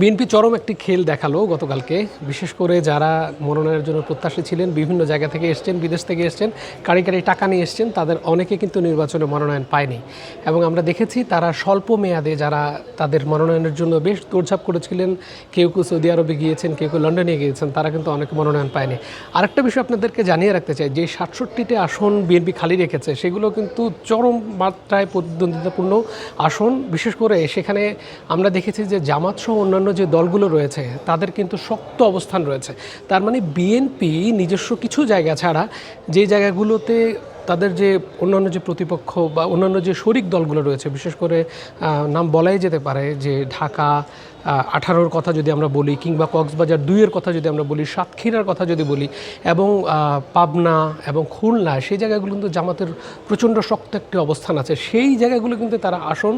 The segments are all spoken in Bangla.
বিএনপি চরম একটি খেল দেখাল গতকালকে। বিশেষ করে যারা মনোনয়নের জন্য প্রত্যাশী ছিলেন, বিভিন্ন জায়গা থেকে এসছেন, বিদেশ থেকে এসছেন, কারি কারি টাকা নিয়ে এসছেন, তাদের অনেকে কিন্তু নির্বাচনে মনোনয়ন পায়নি। এবং আমরা দেখেছি তারা স্বল্প মেয়াদে যারা তাদের মনোনয়নের জন্য বেশ দৌড়ঝাঁপ করেছিলেন, কেউ কেউ সৌদি আরবে গিয়েছেন, কেউ কেউ লন্ডনে গিয়েছেন, তারা কিন্তু অনেকে মনোনয়ন পায়নি। আরেকটা বিষয় আপনাদেরকে জানিয়ে রাখতে চাই, যে সাতষট্টিতে আসন বিএনপি খালি রেখেছে, সেগুলো কিন্তু চরম মাত্রায় প্রতিদ্বন্দ্বিতাপূর্ণ আসন। বিশেষ করে সেখানে আমরা দেখেছি যে জামাত সহ অন্যান্য যে দলগুলো রয়েছে, তাদের কিন্তু শক্ত অবস্থান রয়েছে। তার মানে বিএনপি নিজস্ব কিছু জায়গা ছাড়া যে জায়গাগুলোতে তাদের যে অন্যান্য যে প্রতিপক্ষ বা অন্যান্য যে শরিক দলগুলো রয়েছে, বিশেষ করে নাম বলাই যেতে পারে যে ঢাকা আঠারোর কথা যদি আমরা বলি কিংবা কক্সবাজার দুইয়ের কথা যদি আমরা বলি, সাতক্ষীরার কথা যদি বলি এবং পাবনা এবং খুলনা, সেই জায়গাগুলো কিন্তু জামাতের প্রচণ্ড শক্ত একটি অবস্থান আছে। সেই জায়গাগুলো কিন্তু তারা আসন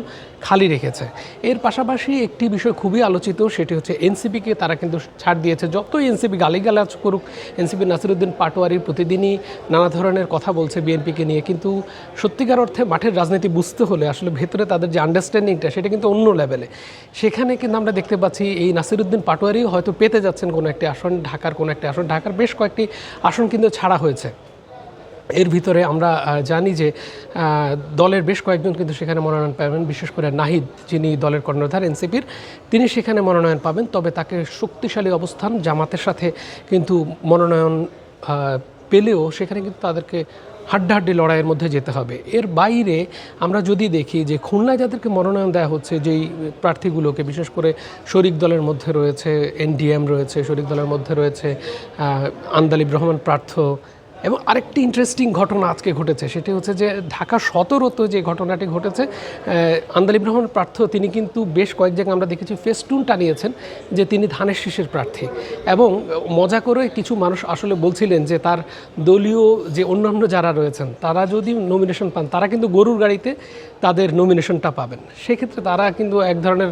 খালি রেখেছে। এর পাশাপাশি একটি বিষয় খুবই আলোচিত, সেটি হচ্ছে এনসিপিকে তারা কিন্তু ছাড় দিয়েছে। যতই এনসিপি গালিগালাজ করুক, এনসিপি নাসিরুদ্দিন পাটোয়ারি প্রতিদিনই নানা ধরনের কথা বলছে বিএনপিকে নিয়ে, কিন্তু সত্যিকার অর্থে মাঠের রাজনীতি বুঝতে হলে আসলে ভেতরে তাদের যে আন্ডারস্ট্যান্ডিংটা সেটা কিন্তু অন্য লেভেলে সেখানে কিন্তু আমরা দেখতে পাচ্ছি, এই নাসিরুদ্দিন পাটোয়ারিও হয়তো পেতে যাচ্ছেন কোনো একটি আসন, ঢাকার কোনো একটি আসন। ঢাকার বেশ কয়েকটি আসন কিন্তু ছাড়া হয়েছে। এর ভিতরে আমরা জানি যে দলের বেশ কয়েকজন কিন্তু সেখানে মনোনয়ন পাবেন। বিশেষ করে নাহিদ, যিনি দলের কর্ণধার এনসিপির, তিনি সেখানে মনোনয়ন পাবেন। তবে তাকে শক্তিশালী অবস্থান, জামাতের সাথে কিন্তু মনোনয়ন পেলেও সেখানে কিন্তু তাদেরকে হাড্ডাহাড্ডি লড়াইয়ের মধ্যে যেতে হবে। এর বাইরে আমরা যদি দেখি যে খুলনায় যাদেরকে মনোনয়ন দেওয়া হচ্ছে, যেই প্রার্থীগুলোকে, বিশেষ করে শরিক দলের মধ্যে রয়েছে, এনডিএম রয়েছে, শরিক দলের মধ্যে রয়েছে আন্দালিব রহমান প্রার্থ এবং আরেকটি ইন্টারেস্টিং ঘটনা আজকে ঘটেছে, সেটি হচ্ছে যে ঢাকা সতেরোতে যে ঘটনাটি ঘটেছে আন্দালিব রহমান প্রার্থ তিনি কিন্তু বেশ কয়েক জায়গায় আমরা দেখেছি ফেস্টুন টানিয়েছেন যে তিনি ধানের শীষের প্রার্থী। এবং মজা করে কিছু মানুষ আসলে বলছিলেন যে তার দলীয় যে অন্যান্য যারা রয়েছেন, তারা যদি নমিনেশন পান, তারা কিন্তু গরুর গাড়িতে তাদের নমিনেশনটা পাবেন। সেক্ষেত্রে তারা কিন্তু এক ধরনের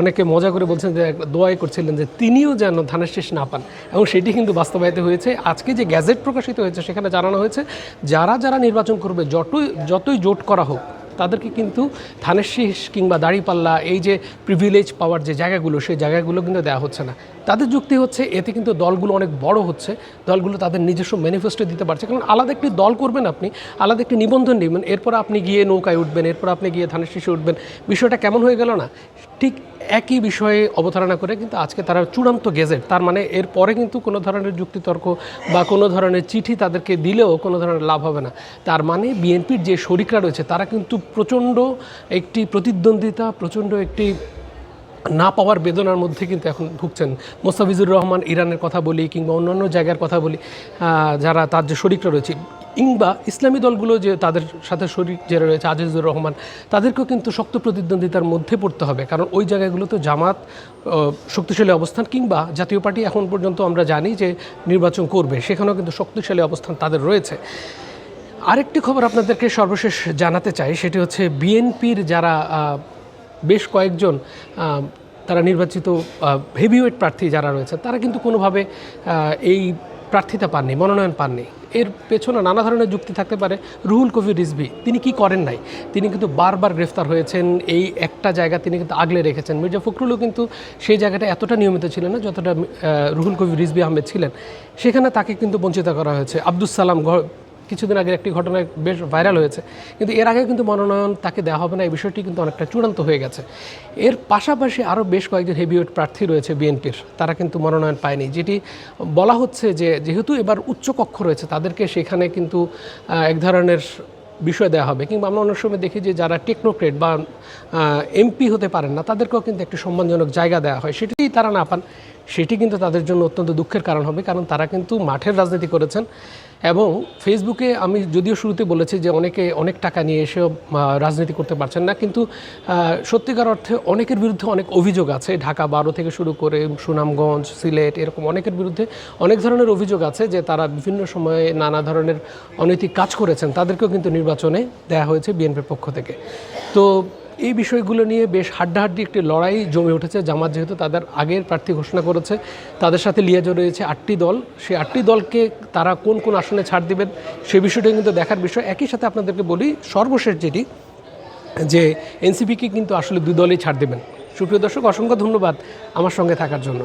অনেকে মজা করে বলছেন যে দোয়াই করছিলেন যে তিনিও যেন ধানের শীষ না পান। এবং সেটি কিন্তু বাস্তবায়িত হয়েছে। আজকে যে গ্যাজেট প্রকাশিত হয়েছে, সেখানে জানানো হয়েছে, যারা যারা নির্বাচন করবে, যতই যতই জোট করা হোক, তাদেরকে কিন্তু ধানের শীষ কিংবা দাড়িপাল্লা, এই যে প্রিভিলেজ পাওয়ার যে জায়গাগুলো, সেই জায়গাগুলো কিন্তু দেওয়া হচ্ছে না। তাদের যুক্তি হচ্ছে, এতে কিন্তু দলগুলো অনেক বড় হচ্ছে, দলগুলো তাদের নিজস্ব ম্যানিফেস্টো দিতে পারছে। কারণ আলাদা একটি দল করবেন আপনি, আলাদা একটি নিবন্ধন নেবেন, এরপর আপনি গিয়ে নৌকায় উঠবেন, এরপর আপনি গিয়ে ধানের শীষে উঠবেন, বিষয়টা কেমন হয়ে গেল না? ঠিক একই বিষয়ে অবতারণা করে, কিন্তু আজকে তারা চূড়ান্ত গেজেট। তার মানে এর পরে কিন্তু কোনো ধরনের যুক্তিতর্ক বা কোনো ধরনের চিঠি তাদেরকে দিলেও কোনো ধরনের লাভ হবে না। তার মানে বিএনপির যে শরিকরা রয়েছে, তারা কিন্তু প্রচণ্ড একটি প্রতিদ্বন্দ্বিতা, প্রচণ্ড একটি না পাওয়ার বেদনার মধ্যে কিন্তু এখন ভুগছেন। মোস্তাফিজুর রহমান ইরানের কথা বলি কিংবা অন্যান্য জায়গার কথা বলি যারা তার যে শরিকরা রয়েছে কিংবা ইসলামী দলগুলো যে তাদের সাথে শরিক যারা রয়েছে আজিজুর রহমান, তাদেরকেও কিন্তু শক্ত প্রতিদ্বন্দ্বিতার মধ্যে পড়তে হবে। কারণ ওই জায়গাগুলোতে জামাত শক্তিশালী অবস্থান কিংবা জাতীয় পার্টি এখন পর্যন্ত আমরা জানি যে নির্বাচন করবে, সেখানেও কিন্তু শক্তিশালী অবস্থান তাদের রয়েছে। আরেকটি খবর আপনাদেরকে সর্বশেষ জানাতে চাই, সেটি হচ্ছে বিএনপির যারা বেশ কয়েকজন তারা নির্বাচিত হেভিওয়েট প্রার্থী যারা রয়েছে, তারা কিন্তু কোনোভাবে এই প্রার্থিতা পাননি, মনোনয়ন পাননি। এর পেছনে নানা ধরনের যুক্তি থাকতে পারে। রুহুল কবির রিজভি, তিনি কি করেন নাই? তিনি কিন্তু বারবার গ্রেফতার হয়েছেন। এই একটা জায়গা তিনি কিন্তু আগলে রেখেছেন। মির্জা ফখরুলও কিন্তু সেই জায়গাটা এতটা নিয়মিত ছিলেন না, যতটা রুহুল কবির রিজভি আহমেদ ছিলেন। সেখানে তাকে কিন্তু বঞ্চিত করা হয়েছে। আব্দুল সালাম কিছুদিন আগে একটি ঘটনা বেশ ভাইরাল হয়েছে। কিন্তু এর আগে কিন্তু মনোনয়ন তাকে দেওয়া হবে না, এই বিষয়টি কিন্তু অনেকটা চূড়ান্ত হয়ে গেছে। এর পাশাপাশি আরও বেশ কয়েকজন হেভিওয়েট প্রার্থী রয়েছে বিএনপির, তারা কিন্তু মনোনয়ন পায়নি, যেটি বলা হচ্ছে যে যেহেতু এবার উচ্চকক্ষ রয়েছে, তাদেরকে সেখানে কিন্তু এক ধরনের বিষয় দেওয়া হবে। কিংবা আমরা অনেক সময় দেখি যে যারা টেকনোক্রেট বা এমপি হতে পারেন না, তাদেরকেও কিন্তু একটি সম্মানজনক জায়গা দেওয়া হয়। সেটি তারা না পান, সেটি কিন্তু তাদের জন্য অত্যন্ত দুঃখের কারণ হবে, কারণ তারা কিন্তু মাঠের রাজনীতি করেছেন। এবং ফেসবুকে আমি যদিও শুরুতে বলেছি যে অনেকে অনেক টাকা নিয়ে এসেও রাজনীতি করতে পারছেন না, কিন্তু সত্যিকার অর্থে অনেকের বিরুদ্ধে অনেক অভিযোগ আছে। ঢাকা বারো থেকে শুরু করে সুনামগঞ্জ, সিলেট, এরকম অনেকের বিরুদ্ধে অনেক ধরনের অভিযোগ আছে যে তারা বিভিন্ন সময়ে নানা ধরনের অনৈতিক কাজ করেছেন। তাদেরকেও কিন্তু নির্বাচনে দেয়া হয়েছে বিএনপির পক্ষ থেকে। তো এই বিষয়গুলো নিয়ে বেশ হাড্ডাহাড্ডি একটি লড়াই জমে উঠেছে। জামাত যেহেতু তাদের আগের প্রার্থী ঘোষণা করেছে, তাদের সাথে লিয়াজো রয়েছে আটটি দল। সেই আটটি দলকে তারা কোন কোন আসনে ছাড় দেবেন সে বিষয়টা কিন্তু দেখার বিষয়। একই সাথে আপনাদেরকে বলি, সর্বশেষ যেটি, যে এনসিপিকে কিন্তু আসলে দুই দলই ছাড় দেবেন। সুপ্রিয় দর্শক, অসংখ্য ধন্যবাদ আমার সঙ্গে থাকার জন্য।